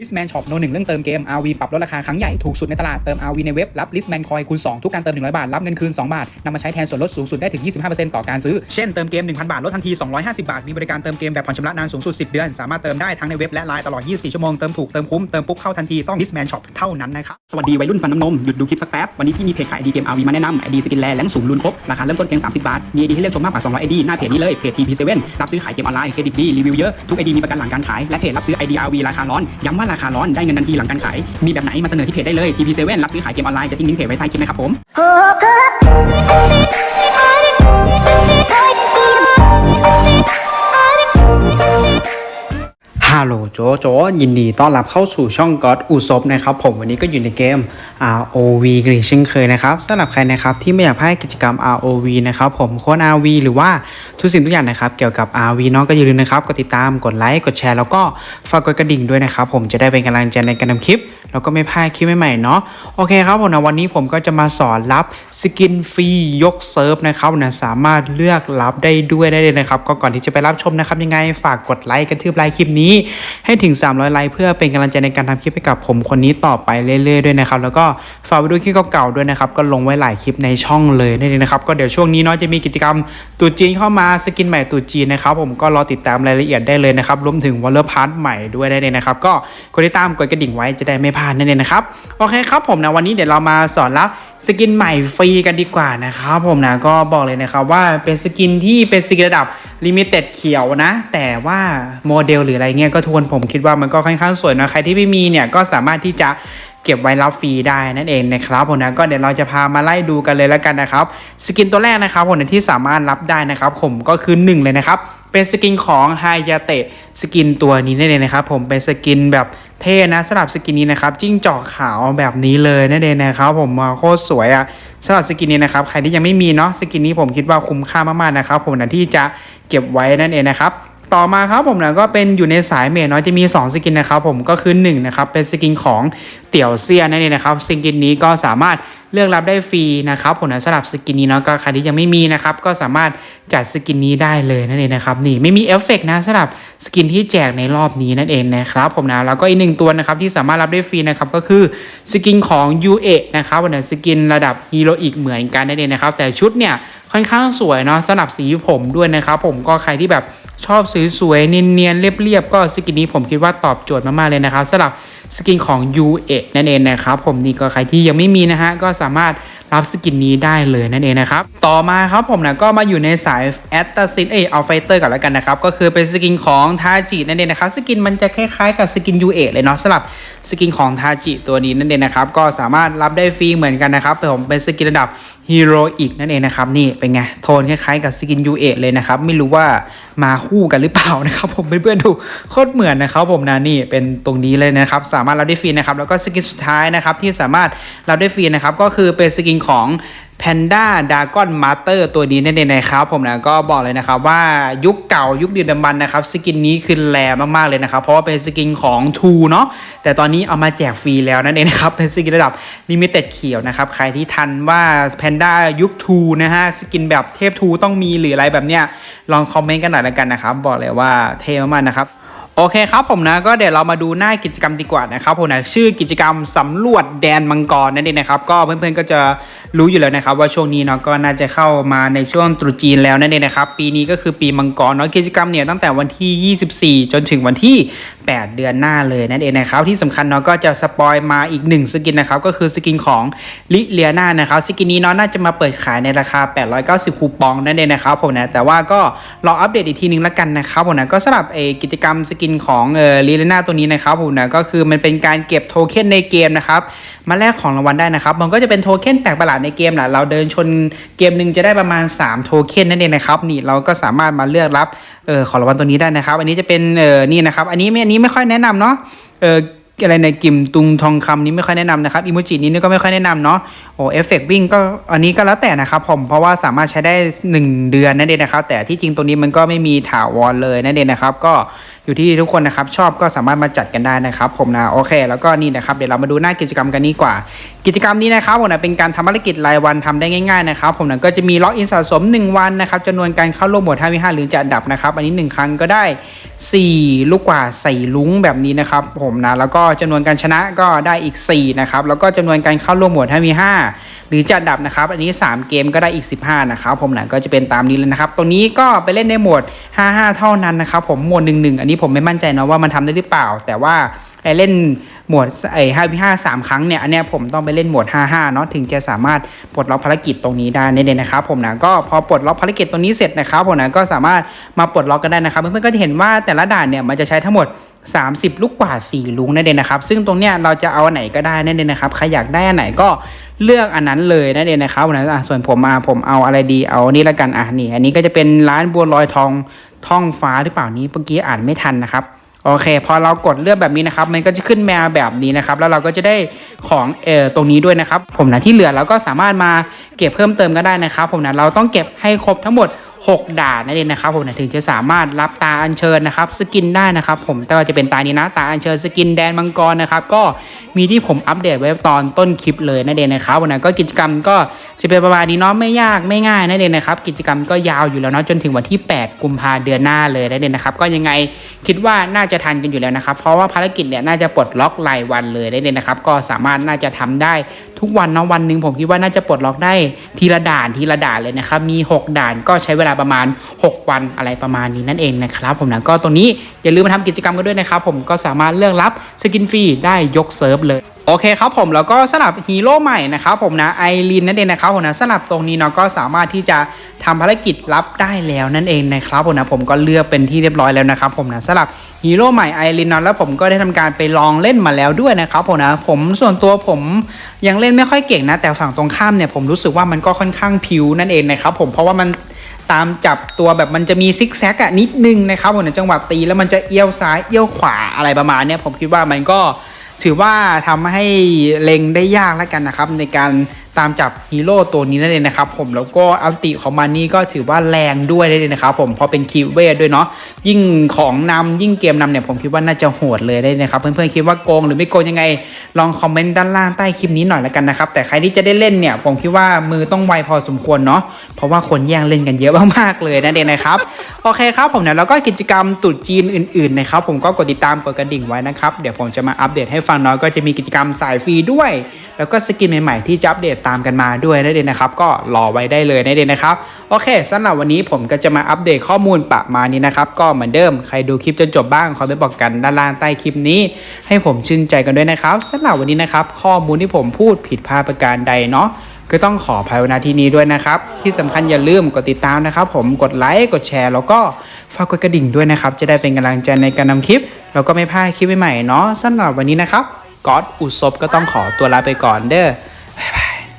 Listman Shop โนหนึ่งเรื่องเติมเกม RV ปรับลดราคาครั้งใหญ่ ถูกสุดในตลาด เติม RV ในเว็บ รับ Listman Coin คูณ 2 ทุกการเติม 100 บาท รับเงินคืน 2 บาท นำมาใช้แทนส่วนลดสูงสุดได้ถึง 25%ต่อการซื้อ เช่นเติมเกม 1,000 บาท ลดทันที 250 บาท มีบริการเติมเกมแบบผ่อนชำระนานสูงสุด 10 เดือน สามารถเติมได้ทั้งในเว็บและไลน์ตลอด 24 ชั่วโมง เติมถูก เติมคุ้ม เติมปุ๊บเข้าทันทีต้อง Listman Shop เท่านั้นนะครับสวัสดีวัยรุ่นฟันน้ำนมหยุดดูคลิปสักแป๊บวันนี้พี่มีเพจขายไอดีเกม RV มาแนะนำไอดีสกินแลแรงสูงลุนครบราคาเริ่มต้นเพียง30 บาทมีไอดีให้เลือกชมมากกว่า200ไอดีหน้าเพจนี้เลยเพจ TP7 รับซื้อขายเกมออนไลน์เครดิตดีรีวิวเยอะทุกไอดีมีประกันหลังการขายและเพจรับซื้อไอดี RV ราคาร้อนย้ำว่าราคาร้อนได้เงินทันทีหลังการขาย มีแบบไหนมาเสนอที่เพจได้เลย TP7 รับซื้อขายเกมออนไลน์จะทิ้งลิงก์เพจไว้ใต้คลิปนะครับผม ฮัลโหลโจโจยินดีต้อนรับเข้าสู่ช่องก็อดอุซบนะครับผมวันนี้ก็อยู่ในเกม ROV กันอีกเช่นเคยนะครับสำหรับใครนะครับที่ไม่อยากพลาดกิจกรรม ROV นะครับผมโค้ด RV หรือว่าทุกสิ่งทุกอย่างนะครับเกี่ยวกับ RV น้องก็อย่าลืมนะครับกดติดตามกดไลค์กดแชร์แล้วก็ฝากกดกระดิ่งด้วยนะครับผมจะได้เป็นกำลังใจในการทำคลิป แล้วก็ไม่พลาดคลิปใหม่ๆเนาะโอเคครับผมนะวันนี้ผมก็จะมาสอนรับสกินฟรียกเซิร์ฟนะครับนะสามารถเลือกรับได้ด้วยได้เลยนะครับก็ก่อนที่จะไปรับชมนะครับยังไงฝากกดไลค์กระทืบไลค์คลิปนี้ให้ถึง 300 ไลค์เพื่อเป็นกำลังใจในการทำคลิปให้กับผมคนนี้ต่อไปเรื่อยๆด้วยนะครับแล้วก็ฝากไปดูคลิปเก่าๆด้วยนะครับก็ลงไว้หลายคลิปในช่องเลยนั่นเองนะครับก็เดี๋ยวช่วงนี้เนาะจะมีกิจกรรมตรุ๊จีนเข้ามาสกินใหม่ตรุ๊จีนนะครับผมก็รอติดตามรายละเอียดได้เลยนะครับรวมถึงวอลเลอร์พาร์ทใหม่ด้วยได้เลยนะครับก็กดติดตามกดกระดิ่งไว้จะได้ไม่พลาดนั่นเองนะครับโอเคครับผมนะวันนี้เดี๋ยวเรามาสอนรับสกินใหม่ฟรีกันดีกว่านะครับผมนะก็บอกเลยนะครับว่าเป็นสกินที่เป็นสกินระดับ ลิมิเต็ดเขียวนะ แต่ว่าโมเดลหรืออะไรเงี้ยก็ทวนผมคิดว่ามันก็ค่อนข้างสวยนะใครที่ไม่มีเนี่ยก็สามารถที่จะเก็บไว้รับฟรีได้นั่นเองนะครับผมนะก็เดี๋ยวเราจะพามาไล่ดูกันเลยแล้วกันนะครับ สกินตัวแรกนะครับผมที่สามารถรับได้นะครับ ผมก็คือหนึ่งเลยนะครับ เป็นสกินของไฮยาเตะสกินตัวนี้นั่นเองนะครับ ผมเป็นสกินแบบ เท่นะสลับสกินนี้นะครับจิ้งจอกขาวแบบนี้เลยนั่นเองนะครับผมโคตรสวยอะ่ะสำหรับสกินนี้นะครับใครที่ยังไม่มีเนาะสกินนี้ผมคิดว่าคุ้มค่ามากๆนะครับผมนะที่จะเก็บไว้นั่นเองนะครับต่อมาครับผมนะก็เป็นอยู่ในสายเมจเนาะจะมี 2 สกินนะครับผมก็คือ1นะครับเป็นสกินของเตี่ยวเซียนั่นเองนะครับสกินนี้ก็สามารถ เลือกรับได้ฟรีนะครับผมนะสำหรับสกินนี้เนาะก็ใครที่ยังไม่มีนะครับก็สามารถจัดสกินนี้ได้เลยนั่นเองนะครับนี่ไม่มีเอฟเฟกต์นะสำหรับสกินที่แจกในรอบนี้นั่นเองนะครับผมนะแล้วก็อีกหนึ่งตัวนะครับที่สามารถรับได้ฟรีนะครับก็คือสกินของ u เอนะครับผมนะสกินระดับฮีโร่อีกเหมือนกันนั่นเองนะครับแต่ชุดเนี่ยค่อนข้างสวยเนาะสำหรับสีผมด้วยนะครับผมก็ใครที่แบบชอบสวยๆเนียนๆเรียบๆก็สกินนี้ผมคิดว่าตอบโจทย์มากๆเลยนะครับสำหรับ สกินของ U1 นั่นเองนะครับผมนี่ก็ใครที่ยังไม่มีนะฮะก็สามารถรับสกินนี้ได้เลยนั่นเองนะครับต่อมาครับผมนะก็มาอยู่ในสายแอตตาซินเออเอาไฟเตอร์ก่อนแล้วกันนะครับก็คือเป็นสกินของทาจินั่นเองนะครับสกินมันจะคล้ายๆกับสกิน U1 เลยเนาะสำหรับสกินของทาจิตัวนี้นั่นเองนะครับก็สามารถรับได้ฟรีเหมือนกันนะครับแต่ผมเป็นสกินระดับ ฮีโร่อีกนั่นเองนะครับนี่เป็นไง โทนคล้ายๆกับสกินยูเอเลยนะครับ ไม่รู้ว่ามาคู่กันหรือเปล่านะครับ ผมเพื่อนๆดูโคตรเหมือนนะครับผมนะนี่เป็นตรงนี้เลยนะครับ สามารถรับได้ฟรีนะครับ แล้วก็สกินสุดท้ายนะครับที่สามารถรับได้ฟรีนะครับ ก็คือเป็นสกินของ Panda Dragon Master ตัวนี้นั่นเองนะครับผมนะก็บอกเลยนะครับว่ายุคเก่ายุคดึกดำบรรพ์นะครับสกินนี้คือแรมากๆเลยนะครับ เพราะว่าเป็นสกินของ True เนาะแต่ตอนนี้เอามาแจกฟรีแล้วนั่นเองนะครับเป็นสกินระดับ Limited เขียวนะครับ ใครที่ทันว่า Panda ยุค True นะฮะสกินแบบเทพ True ต้องมีหรืออะไรแบบเนี้ยลองคอมเมนต์กันหน่อยแล้วกันนะครับ บอกเลยว่าเท่มากๆนะครับ โอเคครับผมนะก็เดี๋ยวเรามาดูหน้ากิจกรรมดีกว่านะครับผมนะชื่อกิจกรรมสำรวจแดนมังกรนั่นเองนะครับก็เพื่อนๆก็จะรู้อยู่แล้วนะครับว่าช่วงนี้เนาะก็น่าจะเข้ามาในช่วงตรุษจีนแล้วนั่นเองนะครับปีนี้ก็คือปีมังกรเนาะกิจกรรมเนี่ยตั้งแต่วันที่ 24 จนถึงวันที่ 8 เดือนหน้าเลยนั่นเองนะครับที่สำคัญเนาะก็จะสปอยมาอีกหนึ่งสกินนะครับก็คือสกินของลิเลียนานะครับสกินนี้เนาะน่าจะมาเปิดขายในราคา 890 คูปองนั่นเองนะครับผมนะแต่ว่าก็รออัปเดตอีกทีนึงแล้วกันนะครับผมนะก็สำหรับไออกิจกรรมสกินของเออลิเลียนาตัวนี้นะครับผมนะก็คือมันเป็นการเก็บโทเค็นในเกมนะครับ มาแลกของรางวัลได้นะครับ มันก็จะเป็นโทเค็นแปลกประหลาดในเกมแหละเราเดินชนเกมหนึ่งจะได้ประมาณ 3 โทเค็นนั่นเองนะครับนี่เราก็สามารถมาเลือกรับเออของรางวัลตัวนี้ได้นะครับ อันนี้จะเป็นเออนี่นะครับ อันนี้ไม่อันนี้ไม่ค่อยแนะนำเนาะเออ อะไรในกิมตุงทองคำนี้ไม่ค่อยแนะนำนะครับอิโมจินี้ก็ไม่ค่อยแนะนำเนาะโอ้เอฟเฟกวิ่งก็อันนี้ก็แล้วแต่นะครับผมเพราะว่าสามารถใช้ได้ 1 เดือนนั่นเองนะครับ แต่ที่จริงตัวนี้มันก็ไม่มีถาวรเลยนั่นเองนะครับ ก็อยู่ที่ทุกคนนะครับ ชอบก็สามารถมาจัดกันได้นะครับ ผมนะโอเค แล้วก็นี่นะครับเดี๋ยวเรามาดูหน้ากิจกรรมกันนี้กว่า กิจกรรมนี้นะครับผมนะเป็นการทำภารกิจรายวันทำได้ง่ายๆนะครับผมนะก็จะมีล็อกอินสะสม 1 วันนะครับจำนวนการเข้าร่วมหมด5 v 5หรือจะอันดับนะครับ อันนี้ 1 ครั้งก็ได้ 4 ลูกกว่าใส่ลุงแบบนี้นะครับผมนะแล้วก็จำนวนการชนะก็ได้อีก 4 นะครับ แล้วก็จำนวนการเข้าร่วมหมวด5 v 5หรือจะอันดับนะครับ อันนี้ 3 เกมก็ได้อีก 15 นะครับผมนะก็จะเป็นตามนี้เลยนะครับ ตัวนี้ก็ไปเล่นในหมวด 55 เท่านั้นนะครับ ผมหมวด1-1 อันนี้ผมไม่มั่นใจนะว่ามันทำได้หรือเปล่า แต่ว่าไอเล่นหมวดไอ้ห้าพิห้าสามครั้งเนี่ย อันเนี้ยผมต้องไปเล่นหมวด 55 เนาะถึงจะสามารถปลดล็อกภารกิจตรงนี้ได้เนั่นเองนะครับ ผมนะก็พอปลดล็อกภารกิจตรงนี้เสร็จนะครับผมนะก็สามารถมาปลดล็อกกันได้นะครับเพื่อนๆก็จะเห็นว่าแต่ละด่านเนี่ยมันจะใช้ทั้งหมด 30 ลูกกว่า 4ลุงนั่นเองนะครับ ซึ่งตรงเนี้ยเราจะเอาไหนก็ได้นั่นเองนะครับ ใครอยากได้อันไหนก็เลือกอันนั้นเลยนั่นเองนะครับนะอะส่วนผมมาผมเอาอะไรดี เอานี่ละกัน อะนี่ อันนี้ก็จะเป็นร้านบัวลอยทองท่องฟ้าหรือเปล่านี้เมื่อกี้อ่านไม่ทันนะครับโอเค พอเรากดเลือกแบบนี้นะครับ มันก็จะขึ้นแมวแบบนี้นะครับ แล้วเราก็จะได้ของเอ่อตรงนี้ด้วยนะครับ ผมนะที่เหลือเราก็สามารถมาเก็บเพิ่มเติมก็ได้นะครับ ผมนะเราต้องเก็บให้ครบทั้งหมด 6 ด่านนั่นเองนะครับผมถึงจะสามารถรับตาอัญเชิญนะครับสกินได้นะครับผมแต่ว่าจะเป็นตานี้นะตาอัญเชิญสกินแดนมังกรนะครับก็มีที่ผมอัปเดตไว้ตอนต้นคลิปเลยนั่นเองนะครับผมนะก็กิจกรรมก็จะเป็นประมาณนี้เนาะไม่ยากไม่ง่ายนั่นเองนะครับกิจกรรมก็ยาวอยู่แล้วเนาะจนถึงวันที่ 8 กุมภาเดือนหน้าเลยนั่นเองนะครับก็ยังไงคิดว่าน่าจะทันกันอยู่แล้วนะครับเพราะว่าภารกิจเนี่ยน่าจะปลดล็อกรายวันเลยได้เลยนะครับก็สามารถน่าจะทำได้ ทุกวันเนาะวันหนึ่งผมคิดว่าน่าจะปลดล็อกได้ทีละด่านทีละด่านเลยนะครับมี 6 ด่านก็ใช้เวลาประมาณ 6 วันอะไรประมาณนี้นั่นเองนะครับ ผมนะก็ตรงนี้อย่าลืมมาทำกิจกรรมกันด้วยนะครับผมก็สามารถเลือกรับสกินฟรีได้ยกเซิร์ฟเลยโอเคครับผมแล้วก็สลับฮีโร่ใหม่นะครับผมนะไอรินนั่นเองนะครับผมนะสลับตรงนี้เนาะก็สามารถที่จะทำภารกิจรับได้แล้วนั่นเองนะครับผมนะผมก็เลือกเป็นที่เรียบร้อยแล้วนะครับผมนะสลับ ฮีโร่ใหม่ไอรินนาะแล้วผมก็ได้ทำการไปลองเล่นมาแล้วด้วยนะครับผมนะผมส่วนตัวผมยังเล่นไม่ค่อยเก่งนะ แต่ฝั่งตรงข้ามเนี่ยผมรู้สึกว่ามันก็ค่อนข้างพิวนั่นเองนะครับผมเพราะว่ามันตามจับตัวแบบมันจะมีซิกแซกอะนิดนึงนะครับผมในจังหวะตีแล้วมันจะเอี้ยวซ้ายเอี้ยวขวาอะไรประมาณเนี้ยผมคิดว่ามันก็ถือว่าทำให้เล็งได้ยากแล้วกันนะครับในการ ตามจับฮีโร่ตัวนี้นั่นเองนะครับผมแล้วก็อัลติของมันนี่ก็ถือว่าแรงด้วยได้เลยนะครับผมพราะเป็นคีเวด้วยเนาะยิ่งของนำยิ่งเกมนำเนี่ยผมคิดว่าน่าจะโหดเลยได้นะครับเพื่อนๆคิดว่าโกงหรือไม่โกงยังไง ลองคอมเมนต์ด้านล่างใต้คลิปนี้หน่อยละกันนะครับแต่ใครที่จะได้เล่นเนี่ยผมคิดว่ามือต้องไวพอสมควรเนาะเพราะว่าคนแย่งเล่นกันเยอะมากๆเลยนั่นเองนะครับโอเคครับผมเนี่ยแล้วก็กิจกรรมตรุษจีนอื่นๆนะครับผมก็กดติดตามกดกระดิ่งไว้นะครับเดี๋ยวผมจะมาอัปเดตให้ฟังเนาะก็จะมีกิจกรรมสายฟรีด้วย แล้วก็สกินใหม่ๆที่จะอัปเดตตามกันมาด้วยนั่นเองนะครับ ก็รอไว้ได้เลยนั่นเองนะครับ โอเคสำหรับวันนี้ผมก็จะมาอัปเดตข้อมูลประมาณนี้นะครับ ก็เหมือนเดิมใครดูคลิปจนจบบ้างคอมเมนต์บอกกันด้านล่างใต้คลิปนี้ ให้ผมชื่นใจกันด้วยนะครับสำหรับวันนี้นะครับข้อมูลที่ผมพูดผิดพลาดประการใดเนาะก็ต้องขออภัยณที่นี้ด้วยนะครับ ที่สำคัญอย่าลืมกดติดตามนะครับ ผมกดไลค์กดแชร์ แล้วก็ฝากกดกระดิ่งด้วยนะครับ จะได้เป็นกำลังใจในการนำคลิป แล้วก็ไม่พลาดคลิปใหม่ๆเนาะสำหรับวันนี้นะครับก๊อตอุศบก็ต้องขอตัวลาไปก่อนเด้อ